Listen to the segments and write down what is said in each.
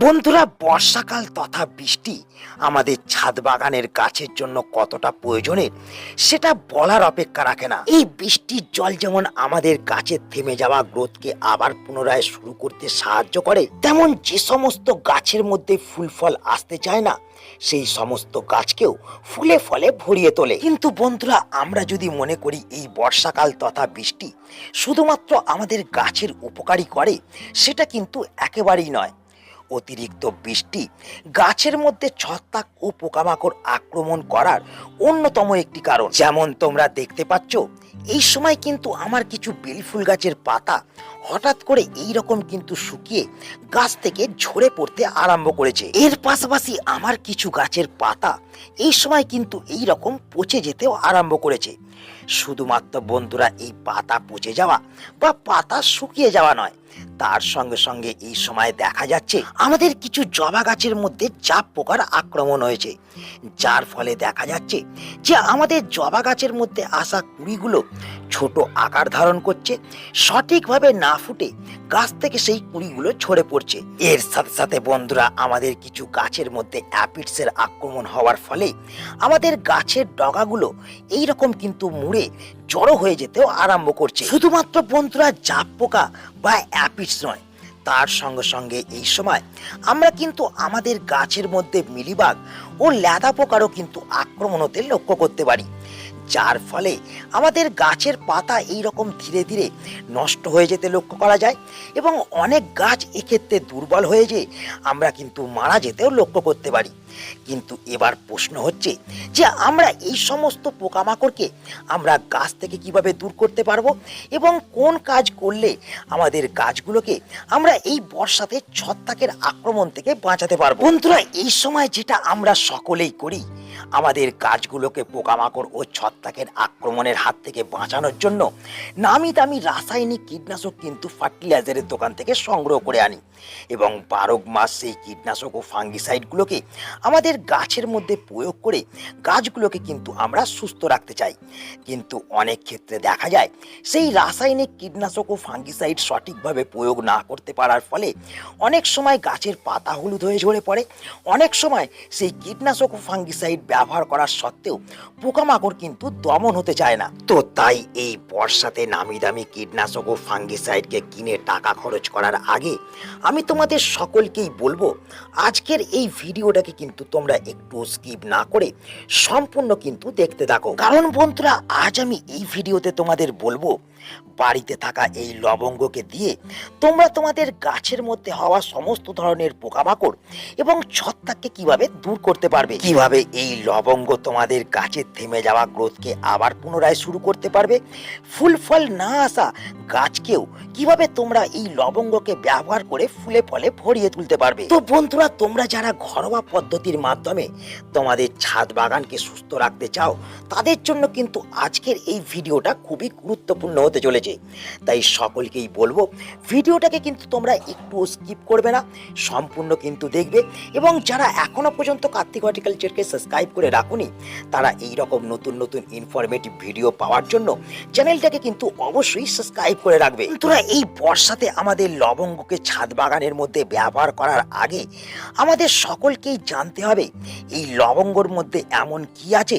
বন্ধুরা, বর্ষাকাল তথা বৃষ্টি আমাদের ছাদ বাগানের গাছের জন্য কতটা প্রয়োজনের সেটা বলার অপেক্ষা রাখে না। এই বৃষ্টির জল যেমন আমাদের গাছের থেমে যাওয়া গ্রোথকে আবার পুনরায় শুরু করতে সাহায্য করে, তেমন যে সমস্ত গাছের মধ্যে ফুল ফল আসতে চায় না, সেই সমস্ত গাছকেও ফুলে ফলে ভরিয়ে তোলে। কিন্তু বন্ধুরা, আমরা যদি মনে করি এই বর্ষাকাল তথা বৃষ্টি শুধুমাত্র আমাদের গাছের উপকারী করে, সেটা কিন্তু একেবারেই নয়। অতিরিক্ত বৃষ্টি, গাছের মধ্যে ছত্রাক ও পোকামাকড় আক্রমণ করার অন্যতম একটি কারণ। যেমন তোমরা দেখতে পাচ্ছ, এই সময় কিন্তু আমার কিছু বেলি ফুল গাছের পাতা হঠাৎ করে এই রকম কিন্তু শুকিয়ে গাছ থেকে ঝরে পড়তে আরম্ভ করেছে। এর পাশাপাশি আমার কিছু গাছের পাতা এই সময় কিন্তু এই রকম পচে যেতেও আরম্ভ করেছে। শুধুমাত্র বন্ধুরা, এই পাতা পচে যাওয়া বা পাতা শুকিয়ে যাওয়া নয়, তার সঙ্গে সঙ্গে এই সময় দেখা যাচ্ছে আমাদের কিছু জবা গাছের মধ্যে চাপ পোকার আক্রমণ হয়েছে। যার ফলে দেখা যাচ্ছে যে আমাদের জবা গাছের মধ্যে আসা কুড়িগুলো ছোট আকার ধারণ করছে, সঠিকভাবে না ফুটে গাছ থেকে সেই কুড়িগুলো ঝরে পড়ছে। এর সাথে সাথে বন্ধুরা, আমাদের কিছু গাছের মধ্যে অ্যাপিডসের আক্রমণ হওয়ার ফলে আমাদের গাছের ডগাগুলো এই রকম কিন্তু মুড়ে জড়ো হয়ে যেতেও আরম্ভ করছে। শুধুমাত্র বন্ধুরা, জাপ পোকা বা অ্যাপিডস নয়, তার সঙ্গে সঙ্গে এই সময় আমরা কিন্তু আমাদের গাছের মধ্যে মিলিবাগ ও ল্যাদা পোকারও কিন্তু আক্রমণ হতে লক্ষ্য করতে পারি। যার ফলে আমাদের গাছের পাতা এই রকম ধীরে ধীরে নষ্ট হয়ে যেতে লক্ষ্য করা যায় এবং অনেক গাছ এক্ষেত্রে দুর্বল হয়ে যে আমরা কিন্তু মারা যেতেও লক্ষ্য করতে পারি। কিন্তু এবার প্রশ্ন হচ্ছে যে আমরা এই সমস্ত পোকামাকড়কে আমরা গাছ থেকে কীভাবে দূর করতে পারব এবং কোন কাজ করলে আমাদের গাছগুলোকে আমরা এই বর্ষাতে ছত্রাকের আক্রমণ থেকে বাঁচাতে পারব? বন্ধুরা, এই সময় যেটা আমরা সকলেই করি আমাদের গাছগুলোকে পোকামাকড় ও ছত্রাকের আক্রমণের হাত থেকে বাঁচানোর জন্য নামি দামি রাসায়নিক কীটনাশক কিন্তু ফার্টিলাইজারের দোকান থেকে সংগ্রহ করে আনি। এবং বারো মাস সেই কীটনাশক ও ফাঙ্গিসাইডগুলোকে আমাদের গাছের মধ্যে প্রয়োগ করে গাছগুলোকে কিন্তু আমরা সুস্থ রাখতে চাই। কিন্তু অনেক ক্ষেত্রে দেখা যায়, সেই রাসায়নিক কীটনাশক ও ফাঙ্গিসাইড সঠিকভাবে প্রয়োগ না করতে পারার ফলে অনেক সময় গাছের পাতা হলুদ হয়ে ঝরে পড়ে। অনেক সময় সেই কীটনাশক ও ফাঙ্গিসাইড ব্যবহার করার সত্ত্বেও পোকামাকড় কিন্তু দমন হতে চায় না। তো তাই এই বর্ষাতে নামি দামি কীটনাশক ও ফাঙ্গিসাইডকে কিনে টাকা খরচ করার আগে আমি তোমাদের সকলকেই বলব, আজকের এই ভিডিওটাকে কিন্তু তোমরা একটু স্কিপ না করে সম্পূর্ণ কিন্তু দেখতে থাকো। কারণ বন্ধুরা, আজ আমি এই ভিডিওতে তোমাদের বলব, বাড়িতে থাকা এই লবঙ্গকে দিয়ে তোমরা তোমাদের গাছের মধ্যে হওয়া সমস্ত ধরনের পোকামাকড় এবং ছত্রাককে কীভাবে দূর করতে পারবে, কীভাবে এই লবঙ্গ তোমাদের গাছের থেমে যাওয়া গ্রোথকে আবার পুনরায় শুরু করতে পারবে? ফুল ফল না আসা গাছকেও কীভাবে তোমরা এই লবঙ্গকে ব্যবহার করে ফুলে ফলে ভরিয়ে তুলতে পারবে? তো বন্ধুরা, তোমরা যারা ঘরোয়া পদ্ধতির মাধ্যমে তোমাদের ছাদ বাগানকে সুস্থ রাখতে চাও, তাদের জন্য কিন্তু আজকের এই ভিডিওটা খুবই গুরুত্বপূর্ণ হতে চলেছে। তাই সকলকেই বলব, ভিডিওটাকে কিন্তু তোমরা একটু স্কিপ করবে না, সম্পূর্ণ কিন্তু দেখবে এবং যারা এখনও পর্যন্ত কার্তিক হর্টিকালচারকে সাবস্ক্রাইব করে রাখুনি। তারা এই রকম নতুন নতুন ইনফরমেটিভ ভিডিও পাওয়ার জন্য চ্যানেলটাকে কিন্তু অবশ্যই সাবস্ক্রাইব করে রাখবে। তোরা এই বর্ষাতে আমাদের লবঙ্গকে ছাদ বাগানের মধ্যে ব্যবহার করার আগে আমাদের সকলকেই জানতে হবে, এই লবঙ্গর মধ্যে এমন কি আছে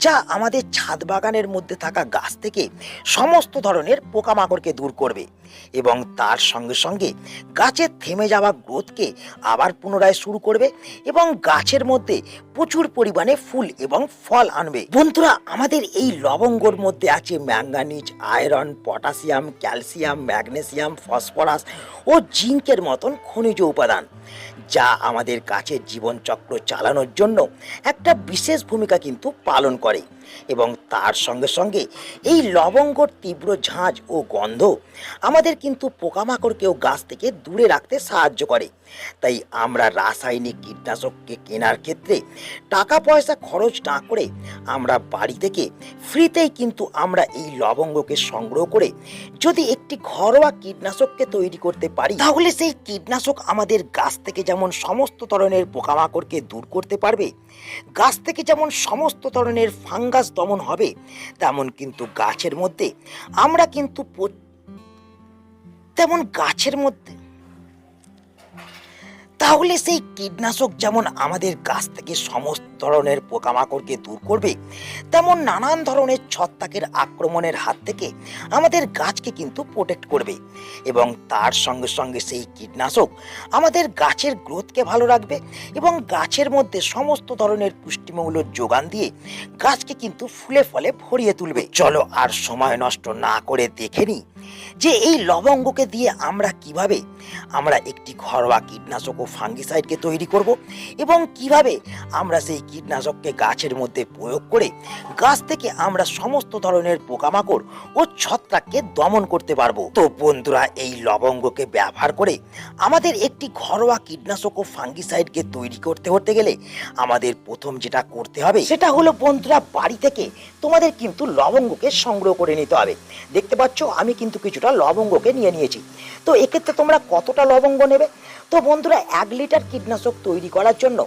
যা আমাদের ছাদ বাগানের মধ্যে থাকা গাছ থেকে সমস্ত ধরনের পোকামাকড়কে দূর করবে এবং তার সঙ্গে সঙ্গে গাছের থেমে যাওয়া গ্রোথকে আবার পুনরায় শুরু করবে এবং গাছের মধ্যে প্রচুর পরিমাণে ফুল এবং ফল আনবে। বন্ধুরা, আমাদের এই লবঙ্গর মধ্যে আছে manganese, iron, potassium, calcium, magnesium, phosphorus ও জিঙ্কের মতন খনিজ উপাদান যা আমাদের গাছের জীবনচক্র চালানোর জন্য একটা বিশেষ ভূমিকা কিন্তু পালন করে। করে এবং তার সঙ্গে সঙ্গে এই লবঙ্গর তীব্র ঝাঁঝ ও গন্ধ আমাদের কিন্তু পোকামাকড়কেও গাছ থেকে দূরে রাখতে সাহায্য করে। তাই আমরা রাসায়নিক কীটনাশককে কেনার ক্ষেত্রে টাকা পয়সা খরচ না করে আমরা বাড়ি থেকে ফ্রিতেই কিন্তু আমরা এই লবঙ্গকে সংগ্রহ করে যদি একটি ঘরোয়া কীটনাশককে তৈরি করতে পারি, তাহলে সেই কীটনাশক আমাদের গাছ থেকে যেমন সমস্ত ধরনের পোকামাকড়কে দূর করতে পারবে, গাছ থেকে যেমন সমস্ত ধরনের ফাঙ্গাস দমন হবে তেমন কিন্তু গাছের মধ্যে আমরা কিন্তু তেমন গাছের মধ্যে তাহলে সেই কীটনাশক যেমন আমাদের গাছ থেকে সমস্ত ধরনের পোকামাকড়কে দূর করবে, তেমন নানান ধরনের ছত্রাকের আক্রমণের হাত থেকে আমাদের গাছকে কিন্তু প্রোটেক্ট করবে। এবং তার সঙ্গে সঙ্গে সেই কীটনাশক আমাদের গাছের গ্রোথকে ভালো রাখবে এবং গাছের মধ্যে সমস্ত ধরনের পুষ্টিমূল্য যোগান দিয়ে গাছকে কিন্তু ফুলে ফলে ভরিয়ে তুলবে। চলো আর সময় নষ্ট না করে দেখে নিই যে এই লবঙ্গকে দিয়ে আমরা কীভাবে আমরা একটি ঘরোয়া কীটনাশক ও ফাঙ্গিসাইডকে তৈরি করব এবং কীভাবে আমরা সেই কীটনাশককে গাছের মধ্যে প্রয়োগ করে গাছ থেকে আমরা সমস্ত ধরনের পোকামাকড় ও ছত্রাককে দমন করতে পারব। তো বন্ধুরা, এই লবঙ্গকে ব্যবহার করে আমাদের একটি ঘরোয়া কীটনাশক ও ফাঙ্গিসাইডকে তৈরি করতে হতে গেলে আমাদের প্রথম যেটা করতে হবে সেটা হলো, বন্ধুরা, বাড়ি থেকে তোমাদের কিন্তু লবঙ্গকে সংগ্রহ করে নিতে হবে। দেখতে পাচ্ছ, আমি কিন্তু কিছুটা লবঙ্গকে নিয়ে নিয়েছি। তো এক্ষেত্রে তোমরা কতটা লবঙ্গ নেবে? তো বন্ধুরা এক লিটার কীটনাশক তৈরি করার জন্য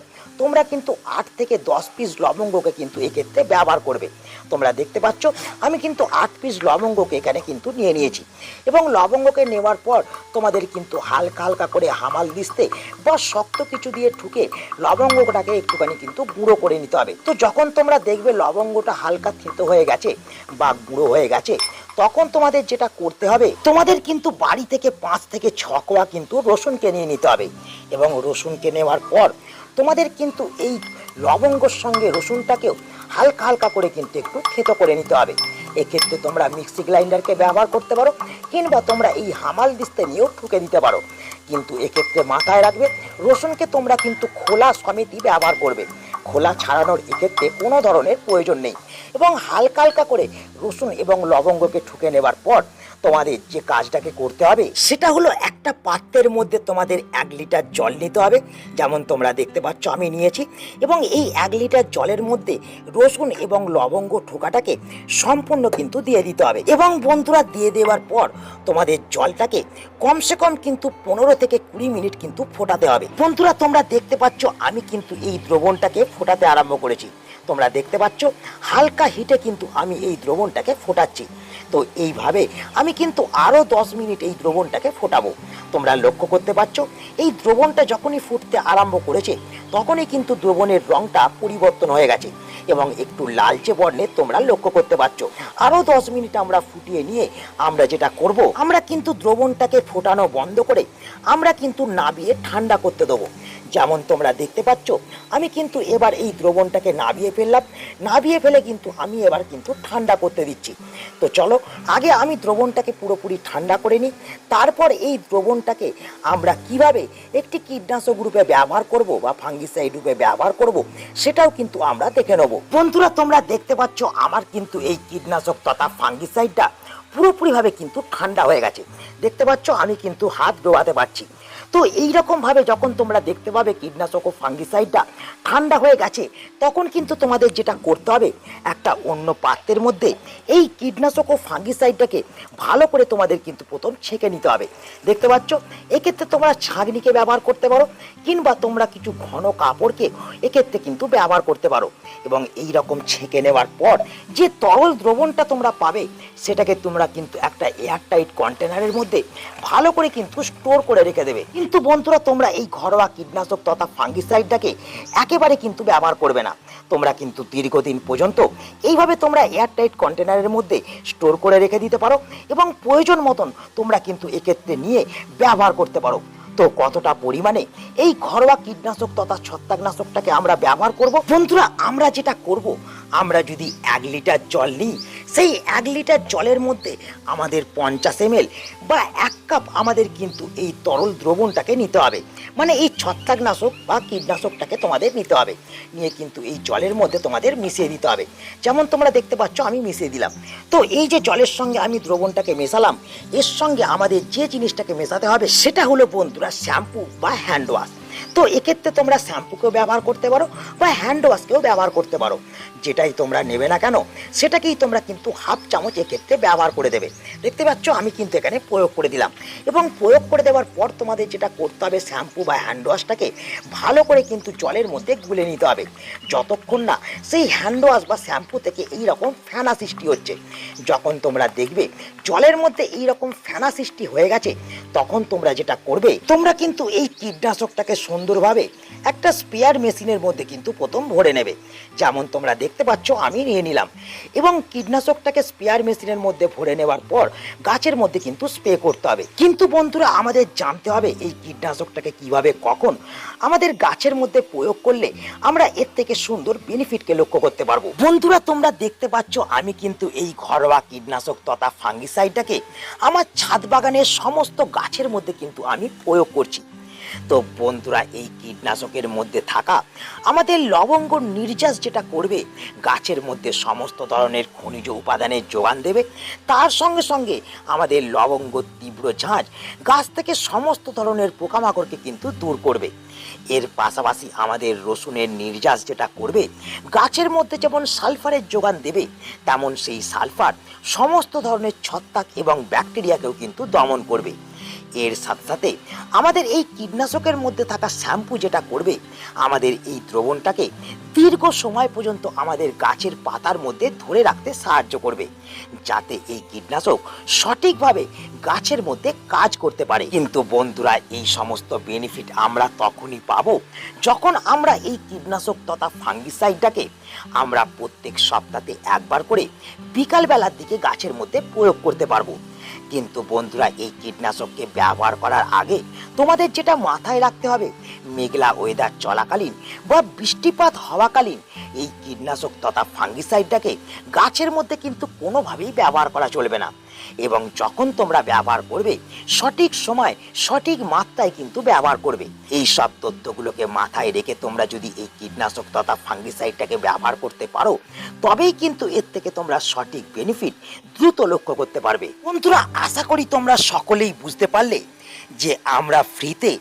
তোমরা কিন্তু আট থেকে দশ পিস লবঙ্গকে কিন্তু এক্ষেত্রে ব্যবহার করবে। তোমরা দেখতে পাচ্ছ, আমি কিন্তু আট পিস লবঙ্গকে এখানে কিন্তু নিয়ে নিয়েছি। এবং লবঙ্গকে নেওয়ার পর তোমাদের কিন্তু হালকা হালকা করে হামাল দিস্তে বা শক্ত কিছু দিয়ে ঠুকে লবঙ্গটাকে একটুখানি কিন্তু গুঁড়ো করে নিতে হবে। তো যখন তোমরা দেখবে লবঙ্গটা হালকা থেতো হয়ে গেছে বা গুঁড়ো হয়ে গেছে, তখন তোমাদের যেটা করতে হবে, তোমাদের কিন্তু বাড়ি থেকে পাঁচ থেকে ছ কোয়া কিন্তু রসুনকে নিয়ে নিতে হবে। এবং রসুনকে নেওয়ার পর তোমাদের কিন্তু এই লবঙ্গর সঙ্গে রসুনটাকেও হালকা হালকা করে কিন্তু একটু থেতো করে নিতে হবে। এক্ষেত্রে তোমরা মিক্সি গ্রাইন্ডারকে ব্যবহার করতে পারো, কিংবা তোমরা এই হামাল দিস্তে নিয়েও ঠুকে দিতে পারো। কিন্তু এক্ষেত্রে মাথায় রাখবে, রসুনকে তোমরা কিন্তু খোলা সমিতি ব্যবহার করবে। খোলা ছাড়ানোর এক্ষেত্রে কোনো ধরনের প্রয়োজন নেই। এবং হালকা হালকা করে রসুন এবং লবঙ্গকে ঠুকে নেবার পর তোমাদের যে কাজটাকে করতে হবে, সেটা হলো একটা পাত্রের মধ্যে তোমাদের এক লিটার জল নিতে হবে, যেমন তোমরা দেখতে পাচ্ছ আমি নিয়েছি, এবং এই এক লিটার জলের মধ্যে রসুন এবং লবঙ্গ ঠোকাটাকে সম্পূর্ণ কিন্তু দিয়ে দিতে হবে, এবং বন্ধুরা দিয়ে দেওয়ার পর তোমাদের জলটাকে কমসে কম কিন্তু পনেরো থেকে কুড়ি মিনিট কিন্তু ফোটাতে হবে। বন্ধুরা, তোমরা দেখতে পাচ্ছ আমি কিন্তু এই দ্রবণটাকে ফোটাতে আরম্ভ করেছি। তোমরা দেখতে পাচ্ছ হালকা হিটে কিন্তু আমি এই দ্রবণটাকে ফোটাচ্ছি। তো এইভাবে আমি কিন্তু আরও দশ মিনিট এই দ্রবণটাকে ফোটাবো। তোমরা লক্ষ্য করতে পারছ, এই দ্রবণটা যখনই ফুটতে আরম্ভ করেছে, তখনই কিন্তু দ্রবণের রংটা পরিবর্তন হয়ে গেছে এবং একটু লালচে বর্ণে তোমরা লক্ষ্য করতে পারছ। আরও দশ মিনিট আমরা ফুটিয়ে নিয়ে আমরা যেটা করব, আমরা কিন্তু দ্রবণটাকে ফোটানো বন্ধ করে আমরা কিন্তু নাবিয়ে ঠান্ডা করতে দেবো। যেমন তোমরা দেখতে পাচ্ছ, আমি কিন্তু এবার এই দ্রবণটাকে নাবিয়ে ফেললাম। নাবিয়ে ফেলে কিন্তু আমি এবার কিন্তু ঠান্ডা করতে দিচ্ছি। তো চলো, আগে আমি দ্রবণটাকে পুরোপুরি ঠান্ডা করে নিই। তারপর এই দ্রবণটাকে আমরা কীভাবে একটি কীটনাশক রূপে ব্যবহার করব বা ফাঙ্গিসাইড রূপে ব্যবহার করব, সেটাও কিন্তু আমরা দেখে নেব। বন্ধুরা, তোমরা দেখতে পাচ্ছ আমার কিন্তু এই কীটনাশক তথা ফাঙ্গিসাইডটা পুরোপুরিভাবে কিন্তু ঠান্ডা হয়ে গেছে। দেখতে পাচ্ছ, আমি কিন্তু হাত ডোবাতে পারছি। তো এইরকমভাবে ভাবে যখন তোমরা দেখতে পাবে কীটনাশক ও ফাঙ্গিসাইডটা ঠান্ডা হয়ে গেছে, তখন কিন্তু তোমাদের যেটা করতে হবে, একটা অন্য পাত্রের মধ্যে এই কীটনাশক ও ফাঙ্গিসাইডটাকে ভালো করে তোমাদের কিন্তু প্রথম ছেঁকে নিতে হবে। দেখতে পাচ্ছ? এক্ষেত্রে তোমরা ছাঁকনিকে ব্যবহার করতে পারো, কিংবা তোমরা কিছু ঘন কাপড়কে এক্ষেত্রে কিন্তু ব্যবহার করতে পারো। এবং এই রকম ছেঁকে নেওয়ার পর যে তরল দ্রবণটা তোমরা পাবে, সেটাকে তোমরা কিন্তু একটা এয়ারটাইট কন্টেনারের মধ্যে ভালো করে কিন্তু স্টোর করে রেখে দেবে। কিন্তু বন্ধুরা, তোমরা এই ঘরোয়া কীটনাশক তথা ফাঙ্গিসাইডটাকে একেবারে কিন্তু ব্যবহার করবে না। তোমরা কিন্তু দীর্ঘদিন পর্যন্ত এইভাবে তোমরা এয়ারটাইট কন্টেনারের মধ্যে স্টোর করে রেখে দিতে পারো এবং প্রয়োজন মতন তোমরা কিন্তু এক্ষেত্রে নিয়ে ব্যবহার করতে পারো। তো কতটা পরিমাণে এই ঘরোয়া কীটনাশক তথা ছত্রাকনাশকটাকে আমরা ব্যবহার করব? বন্ধুরা, আমরা যেটা করব, আমরা যদি এক লিটার জল নিই, সেই এক লিটার জলের মধ্যে আমাদের পঞ্চাশ এম বা এক কাপ আমাদের কিন্তু এই তরল দ্রবণটাকে নিতে হবে। মানে এই ছত্রাকনাশক বা কীটনাশকটাকে তোমাদের নিতে হবে। নিয়ে কিন্তু এই জলের মধ্যে তোমাদের মিশিয়ে দিতে হবে। যেমন তোমরা দেখতে পাচ্ছ, আমি মিশিয়ে দিলাম। তো এই যে জলের সঙ্গে আমি দ্রবণটাকে মেশালাম, এর সঙ্গে আমাদের যে জিনিসটাকে মেশাতে হবে, সেটা হলো বন্ধুরা শ্যাম্পু বা হ্যান্ড ওয়াশ। তো এক্ষেত্রে তোমরা শ্যাম্পুকেও ব্যবহার করতে পারো বা হ্যান্ড ওয়াশকেও ব্যবহার করতে পারো। যেটাই তোমরা নেবে না কেন, সেটাকেই তোমরা কিন্তু হাফ চামচ এক্ষেত্রে ব্যবহার করে দেবে। দেখতে পাচ্ছ, আমি কিন্তু এখানে প্রয়োগ করে দিলাম। এবং প্রয়োগ করে দেওয়ার পর তোমাদের যেটা করতে হবে শ্যাম্পু বা হ্যান্ড ওয়াশটাকে ভালো করে কিন্তু জলের মধ্যে গুলে নিতে হবে। যতক্ষণ না সেই হ্যান্ড ওয়াশ বা শ্যাম্পু থেকে এই রকম ফেনা সৃষ্টি হচ্ছে, যখন তোমরা দেখবে জলের মধ্যে এই রকম ফেনা সৃষ্টি হয়ে গেছে, তখন তোমরা যেটা করবে, তোমরা কিন্তু এই কীটনাশকটাকে সুন্দরভাবে একটা স্পেয়ার মেশিনের মধ্যে কিন্তু প্রথম ভরে নেবে। যেমন তোমরা দেখতে পাচ্ছ, আমি নিয়ে নিলাম। এবং কীটনাশকটাকে স্পেয়ার মেশিনের মধ্যে ভরে নেওয়ার পর গাছের মধ্যে কিন্তু স্প্রে করতে হবে। কিন্তু বন্ধুরা, আমাদের জানতে হবে এই কীটনাশকটাকে কীভাবে, কখন আমাদের গাছের মধ্যে প্রয়োগ করলে আমরা এর থেকে সুন্দর বেনিফিটকে লক্ষ্য করতে পারব। বন্ধুরা, তোমরা দেখতে পাচ্ছ, আমি কিন্তু এই ঘরোয়া কীটনাশক তথা ফাঙ্গিসাইডটাকে আমার ছাদ বাগানের সমস্ত গাছের মধ্যে কিন্তু আমি প্রয়োগ করছি। তো বন্ধুরা, এই কীটনাশকের মধ্যে থাকা আমাদের লবঙ্গ নির্যাস যেটা করবে, গাছের মধ্যে সমস্ত ধরনের খনিজ উপাদানের যোগান দেবে, তার সঙ্গে সঙ্গে আমাদের লবঙ্গ তীব্র ঝাঁঝ গাছ থেকে সমস্ত ধরনের পোকামাকড়কে কিন্তু দূর করবে। এর পাশাপাশি আমাদের রসুনের নির্যাস যেটা করবে, গাছের মধ্যে যেমন সালফারের যোগান দেবে, তেমন সেই সালফার সমস্ত ধরনের ছত্রাক এবং ব্যাকটেরিয়াকেও কিন্তু দমন করবে। এর সাথে সাথে আমাদের এই কীটনাশকের মধ্যে থাকা শ্যাম্পু যেটা করবে, আমাদের এই দ্রবণটাকে দীর্ঘ সময় পর্যন্ত আমাদের গাছের পাতার মধ্যে ধরে রাখতে সাহায্য করবে, যাতে এই কীটনাশক সঠিকভাবে গাছের মধ্যে কাজ করতে পারে। কিন্তু বন্ধুরা, এই সমস্ত বেনিফিট আমরা তখনই পাবো যখন আমরা এই কীটনাশক তথা ফাঙ্গিসাইডটাকে আমরা প্রত্যেক সপ্তাহে একবার করে বিকালবেলার দিকে গাছের মধ্যে প্রয়োগ করতে পারব। কিন্তু বন্ধুরা, এই কীটনাশককে ব্যবহার করার আগে তোমাদের যেটা মাথায় রাখতে হবে, মেঘলা ওয়েদার চলাকালীন বা বৃষ্টিপাত হওয়াকালীন এই কীটনাশক তথা ফাঙ্গিসাইডটাকে গাছের মধ্যে কিন্তু কোনোভাবেই ব্যবহার করা চলবে না। এবং যখন তোমরা ব্যবহার করবে, সঠিক সময়, সঠিক মাত্রায় কিন্তু ব্যবহার করবে এই সব তথ্যগুলোকে মাথায় রেখে তোমরা যদি এই কীটনাশক তথা ফাঙ্গিসাইডটাকে ব্যবহার করতে পারো, তবেই কিন্তু এর থেকে তোমরা সঠিক বেনিফিট দ্রুত লক্ষ্য করতে পারবে বন্ধুরা, আশা করি তোমরা সকলেই বুঝতে পারলে যে আমরা ফ্রিতে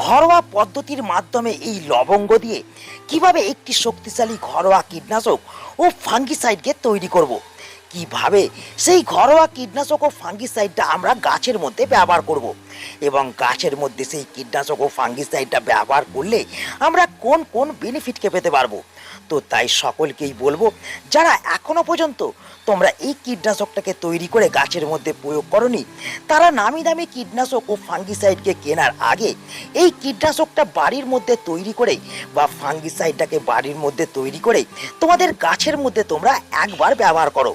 ঘরোয়া পদ্ধতির মাধ্যমে এই লবঙ্গ দিয়ে কীভাবে একটি শক্তিশালী ঘরোয়া কীটনাশক ও ফাঙ্গিসাইডকে তৈরি করব। কীভাবে? সেই ঘরোয়া কীটনাশক ও ফাঙ্গিসাইডটা আমরা গাছের মধ্যে ব্যবহার করব। এবং গাছের মধ্যে সেই কীটনাশক ও ফাঙ্গিসাইডটা ব্যবহার করলে আমরা কোন কোন বেনিফিটকে পেতে পারব? তো তাই সকলকেই বলব, যারা এখনও পর্যন্ত তোমরা এই কীটনাশকটাকে তৈরি করে গাছের মধ্যে প্রয়োগ করনি, তারা নামি দামি কীটনাশক ও ফাঙ্গিসাইডকে কেনার আগে এই কীটনাশকটা বাড়ির মধ্যে তৈরি করে বা ফাঙ্গিসাইডটাকে বাড়ির মধ্যে তৈরি করে তোমাদের গাছের মধ্যে তোমরা একবার ব্যবহার করো।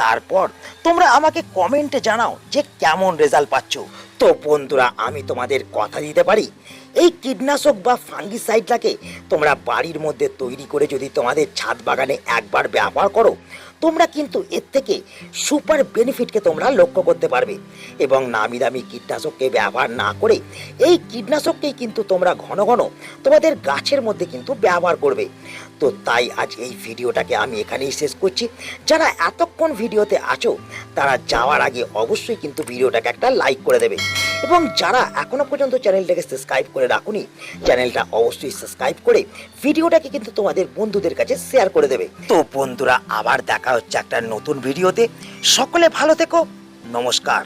তারপর তোমরা আমাকে কমেন্টে জানাও যে কেমন রেজাল্ট পাচ্ছ। তো বন্ধুরা, আমি তোমাদের কথা দিতে পারি? এই কীটনাশক বা ফাঙ্গিসাইডটাকে তোমরা বাড়ির মধ্যে তৈরি করে যদি তোমাদের ছাদ বাগানে একবার ব্যবহার করো তোমরা কিন্তু এর থেকে সুপার বেনিফিটকে তোমরা লক্ষ্য করতে পারবে। এবং নামি দামি কীটনাশককে ব্যবহার না করে এই কীটনাশককেই কিন্তু তোমরা ঘন ঘন তোমাদের গাছের মধ্যে কিন্তু ব্যবহার করবে। তো তাই আজ এই ভিডিওটাকে আমি এখানেই শেষ করছি। যারা এতক্ষণ ভিডিওতে আছো, তারা যাওয়ার আগে অবশ্যই কিন্তু ভিডিওটাকে একটা লাইক করে দেবে। এবং যারা এখনও পর্যন্ত চ্যানেলটাকে সাবস্ক্রাইব করে রাখুনি, চ্যানেলটা অবশ্যই সাবস্ক্রাইব করে ভিডিওটাকে কিন্তু তোমাদের বন্ধুদের কাছে শেয়ার করে দেবে। তো বন্ধুরা, আবার দেখা হচ্ছে একটা নতুন ভিডিওতে। সকলে ভালো থেকো। নমস্কার।